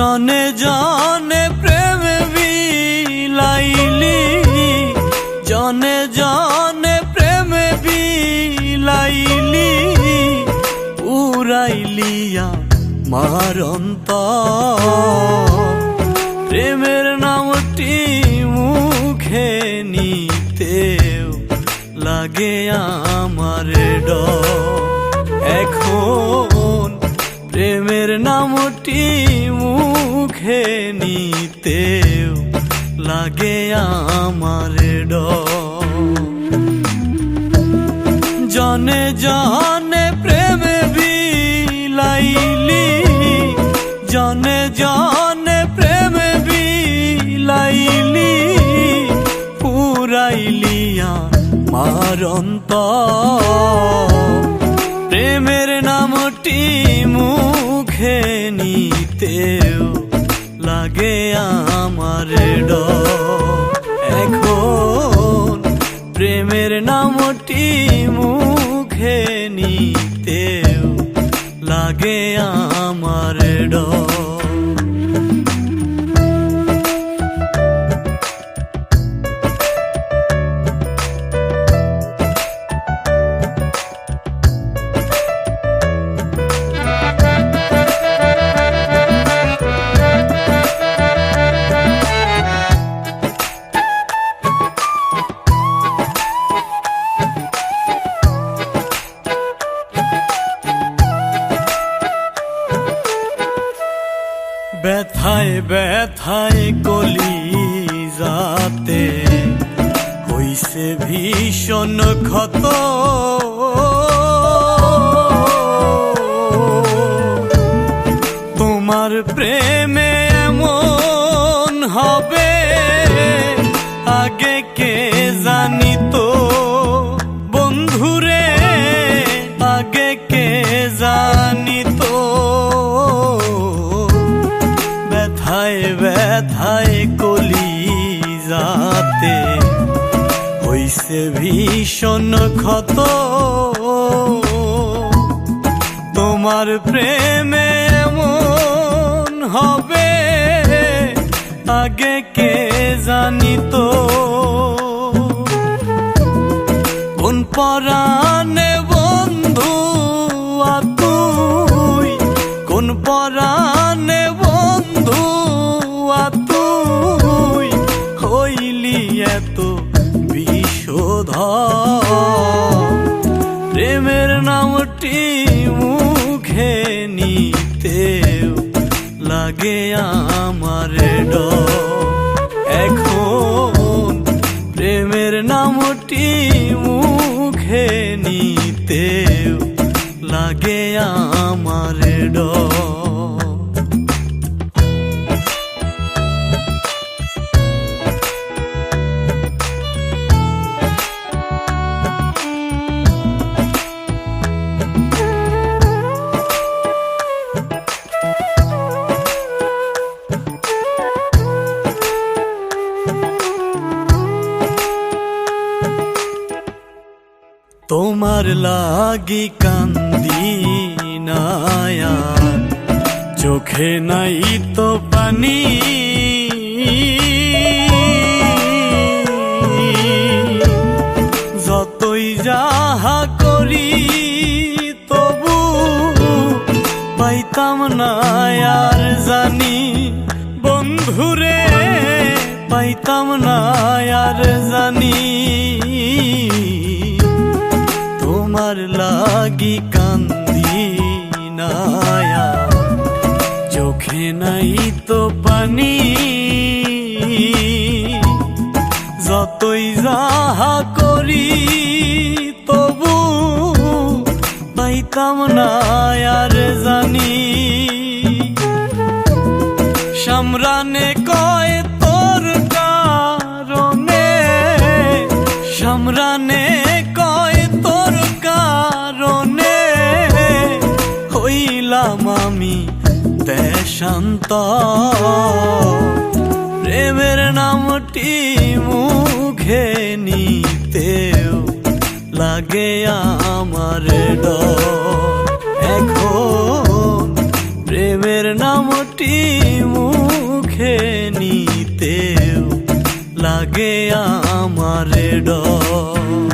জনে জনে প্রেম বিলাইলি, জনে জনে প্রেম বিলাইলি উড়াইলিয়া মারন্ত প্রেমের নামটি মুখে নিতে লাগে আমার ড এখন প্রেমের নামটি মুখ মুখে নিতেও লাগে আমার জনে জনে প্রেমে বিলাইলি, জনে জনে প্রেমে বিলাইলি পুরাইলিয়া মারন্ত প্রেমের নামটি মুখে নিতেও লাগে আমার এখন প্রেমের নামটি মুখে নিতেও লাগে আমার ডর। ব্যথায় ব্যথায় কলি যাতে হইছে ভীষণ ক্ষত। তোমার প্রেমে এমন হবে আগে কে ব্যথায় কলি যাতে হইছে ভীষণ ক্ষত। তোমার প্রেমে এমন হবে, আগে কে জানিত? কোন পরাণে নামটি মুখে নিতেও লাগে আমার এখন প্রেমের নামটি মুখে নিতেও লাগে আমার ডর। তোমার লাগি কান্দি নায়ার চোখে নাই তো পানি। যতই যাহা করি তবু পাইতাম না আর জানি। বন্ধুরে, পাইতাম না আর জানি। তোমার লাগি কান্দি নায়া। চোখে নাই তো পানি। যতই যাহা করি তবু পাইতাম না জানি। সামরানে কয় দেশান্ত প্রেমের নামটি মুখে নিতেও লাগে আমার এখন প্রেমের নামটি মুখে নিতেও লাগে আমার ডর।